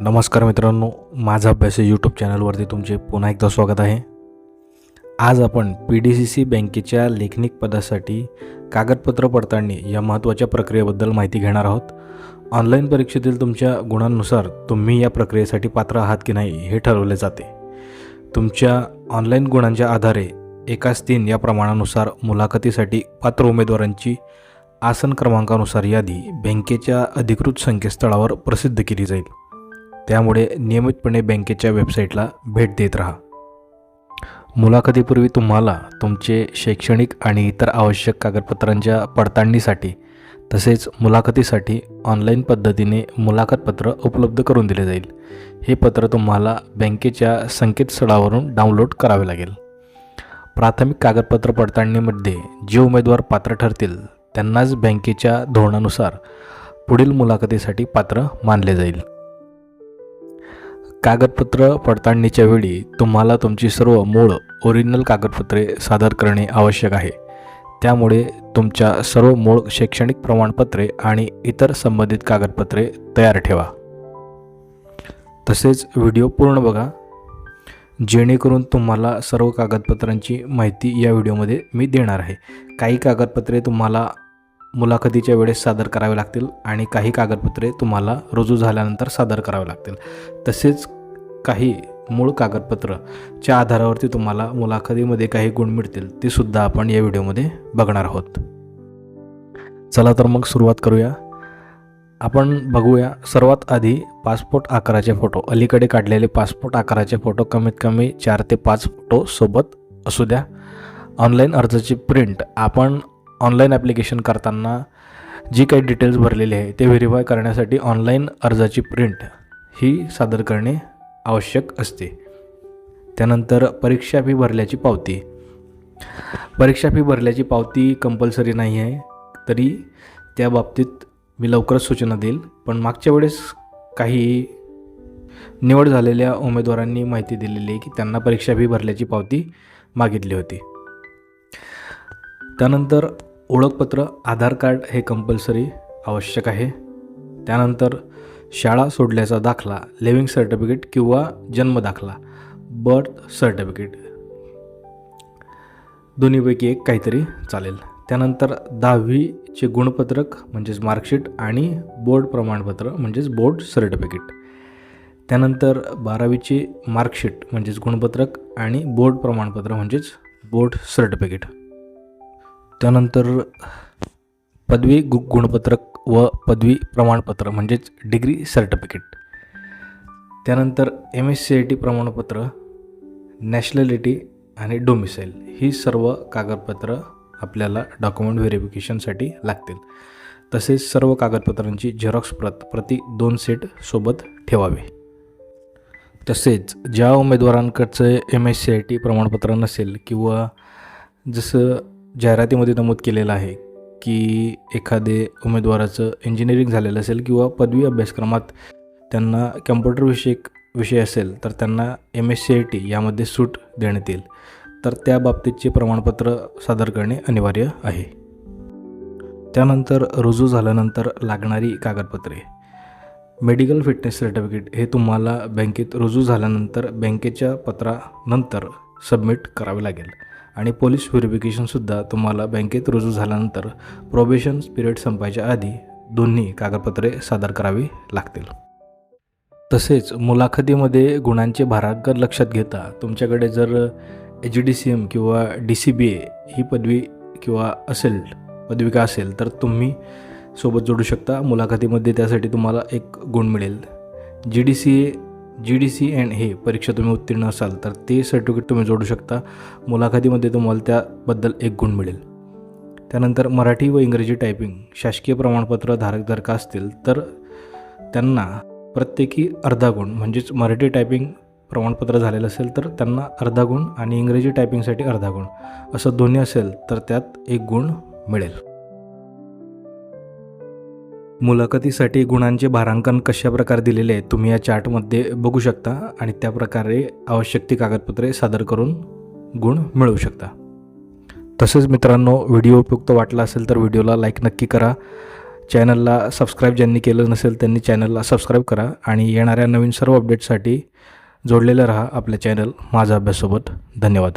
नमस्कार मित्रांनो माझा अभ्यास यूट्यूब चॅनलवरती तुमचे पुन्हा एकदा स्वागत आहे. आज आपण पी डी सी सी बँकेच्या लेखनिक पदासाठी कागदपत्र पडताळणी या महत्त्वाच्या प्रक्रियेबद्दल माहिती घेणार आहोत. ऑनलाईन परीक्षेतील तुमच्या गुणांनुसार तुम्ही या प्रक्रियेसाठी पात्र आहात की नाही हे ठरवले जाते. तुमच्या ऑनलाईन गुणांच्या आधारे एकाच तीन या प्रमाणानुसार मुलाखतीसाठी पात्र उमेदवारांची आसन क्रमांकानुसार यादी बँकेच्या अधिकृत संकेतस्थळावर प्रसिद्ध केली जाईल. त्यामुळे नियमितपणे बँकेच्या वेबसाईटला भेट देत राहा. मुलाखतीपूर्वी तुम्हाला तुमचे शैक्षणिक आणि इतर आवश्यक कागदपत्रांच्या पडताळणीसाठी तसेच मुलाखतीसाठी ऑनलाईन पद्धतीने मुलाखतपत्र उपलब्ध करून दिले जाईल. हे पत्र तुम्हाला बँकेच्या संकेतस्थळावरून डाउनलोड करावे लागेल. प्राथमिक कागदपत्र पडताळणीमध्ये जे उमेदवार पात्र ठरतील त्यांनाच बँकेच्या धोरणानुसार पुढील मुलाखतीसाठी पात्र मानले जाईल. कागदपत्र पडताळणीच्या वेळी तुम्हाला तुमची सर्व मूळ ओरिजिनल कागदपत्रे सादर करणे आवश्यक आहे. त्यामुळे तुमच्या सर्व मूळ शैक्षणिक प्रमाणपत्रे आणि इतर संबंधित कागदपत्रे तयार ठेवा. तसेच व्हिडिओ पूर्ण बघा. जेणेकरून तुम्हाला सर्व कागदपत्रांची माहिती या व्हिडिओमध्ये मी देणार आहे. काही कागदपत्रे तुम्हाला मुलाखतीच्या वेळेस सादर करावे लागतील आणि काही कागदपत्रे तुम्हाला रुजू झाल्यानंतर सादर करावे लागतील. तसेच काही मूळ कागदपत्रच्या आधारावरती तुम्हाला मुलाखतीमध्ये काही गुण मिळतील ते सुद्धा आपण या व्हिडिओमध्ये बघणार आहोत. चला तर मग सुरुवात करूया. आपण बघूया सर्वात आधी पासपोर्ट आकाराचे फोटो. अलीकडे काढलेले पासपोर्ट आकाराचे फोटो कमीत कमी चार ते पाच फोटो सोबत असू द्या. ऑनलाईन अर्जाची प्रिंट. आपण ऑनलाईन ॲप्लिकेशन करताना जी काही डिटेल्स भरलेले आहे ते व्हेरीफाय करण्यासाठी ऑनलाईन अर्जाची प्रिंट ही सादर करणे आवश्यक असते. त्यानंतर परीक्षा फी भरल्याची पावती. परीक्षा फी भरल्याची पावती कंपल्सरी नाही आहे तरी त्या बाबतीत मी लवकरच सूचना देईल. पण मागच्या वेळेस काही निवड झालेल्या उमेदवारांनी माहिती दिलेली आहे की त्यांना परीक्षा फी भरल्याची पावती मागितली होती. त्यानंतर ओळखपत्र आधार कार्ड हे कंपल्सरी आवश्यक आहे. त्यानंतर शाळा सोडल्याचा दाखला लिव्हिंग सर्टिफिकेट किंवा जन्म दाखला बर्थ सर्टिफिकेट दोन्हीपैकी एक काहीतरी चालेल. त्यानंतर दहावीचे गुणपत्रक म्हणजेच मार्कशीट आणि बोर्ड प्रमाणपत्र म्हणजेच बोर्ड सर्टिफिकेट त्यानंतर बारावीचे मार्कशीट म्हणजेच गुणपत्रक आणि बोर्ड प्रमाणपत्र म्हणजेच बोर्ड सर्टिफिकेट त्यानंतर पदवी गु गुणपत्रक व पदवी प्रमाणपत्र म्हणजेच डिग्री सर्टिफिकेट. त्यानंतर M S C I T प्रमाणपत्र नॅशनॅलिटी आणि डोमिसाईल ही सर्व कागदपत्रं आपल्याला डॉक्युमेंट व्हेरिफिकेशनसाठी लागतील. तसेच सर्व कागदपत्रांची झेरॉक्स प्रत प्रति दोन सेट सोबत ठेवावे. तसेच ज्या उमेदवारांकडचं M S C I T प्रमाणपत्र नसेल किंवा जसं जाहिरातीमध्ये नमूद केलेलं आहे की एखादे उमेदवाराचं इंजिनिअरिंग झालेलं असेल किंवा पदवी अभ्यासक्रमात त्यांना कम्प्युटरविषयक विषय असेल तर त्यांना M S C I T यामध्ये सूट देण्यात येईल. तर त्या बाबतीतचे प्रमाणपत्र सादर करणे अनिवार्य आहे. त्यानंतर रुजू झाल्यानंतर लागणारी कागदपत्रे. मेडिकल फिटनेस सर्टिफिकेट हे तुम्हाला बँकेत रुजू झाल्यानंतर बँकेच्या पत्रानंतर सबमिट करावे लागेल. आणि पोलीस व्हेरिफिकेशनसुद्धा तुम्हाला बँकेत रुजू झाल्यानंतर प्रोबेशन पिरियड संपायच्या आधी दोन्ही कागदपत्रे सादर करावी लागतील. तसेच मुलाखतीमध्ये गुणांचे भारांकन लक्षात घेता तुमच्याकडे जर एच डी सी एम किंवा डी सी बी ए ही पदवी किंवा असेल पदविका असेल तर तुम्ही सोबत जोडू शकता. मुलाखतीमध्ये त्यासाठी तुम्हाला एक गुण मिळेल. G D C A G D C N हे परीक्षा तुम्ही उत्तीर्ण असाल तर ते सर्टिफिकेट तुम्ही जोडू शकता. मुलाखतीमध्ये तुम्हाला त्याबद्दल एक गुण मिळेल. त्यानंतर मराठी व इंग्रजी टायपिंग शासकीय प्रमाणपत्र धारक जर का असतील तर त्यांना प्रत्येकी अर्धा गुण म्हणजेच मराठी टायपिंग प्रमाणपत्र झालेलं असेल तर त्यांना अर्धा गुण आणि इंग्रजी टायपिंगसाठी अर्धा गुण. असं दोन्ही असेल तर त्यात एक गुण मिळेल. मुलाखतीसाठी गुणांचे भारांकन कशा प्रकारे दिलेले आहे तुम्ही या चार्टमध्ये बघू शकता आणि त्या प्रकारे आवश्यक ती कागदपत्रे सादर करून गुण मिळवू शकता. तसेच मित्रांनो व्हिडिओ उपयुक्त वाटला असेल तर व्हिडिओला लाईक नक्की करा. चॅनलला सबस्क्राईब ज्यांनी केलं नसेल त्यांनी चॅनलला सबस्क्राईब करा आणि येणाऱ्या नवीन सर्व अपडेटसाठी जोडलेलं राहा आपल्या चॅनल माझा अभ्याससोबत. धन्यवाद.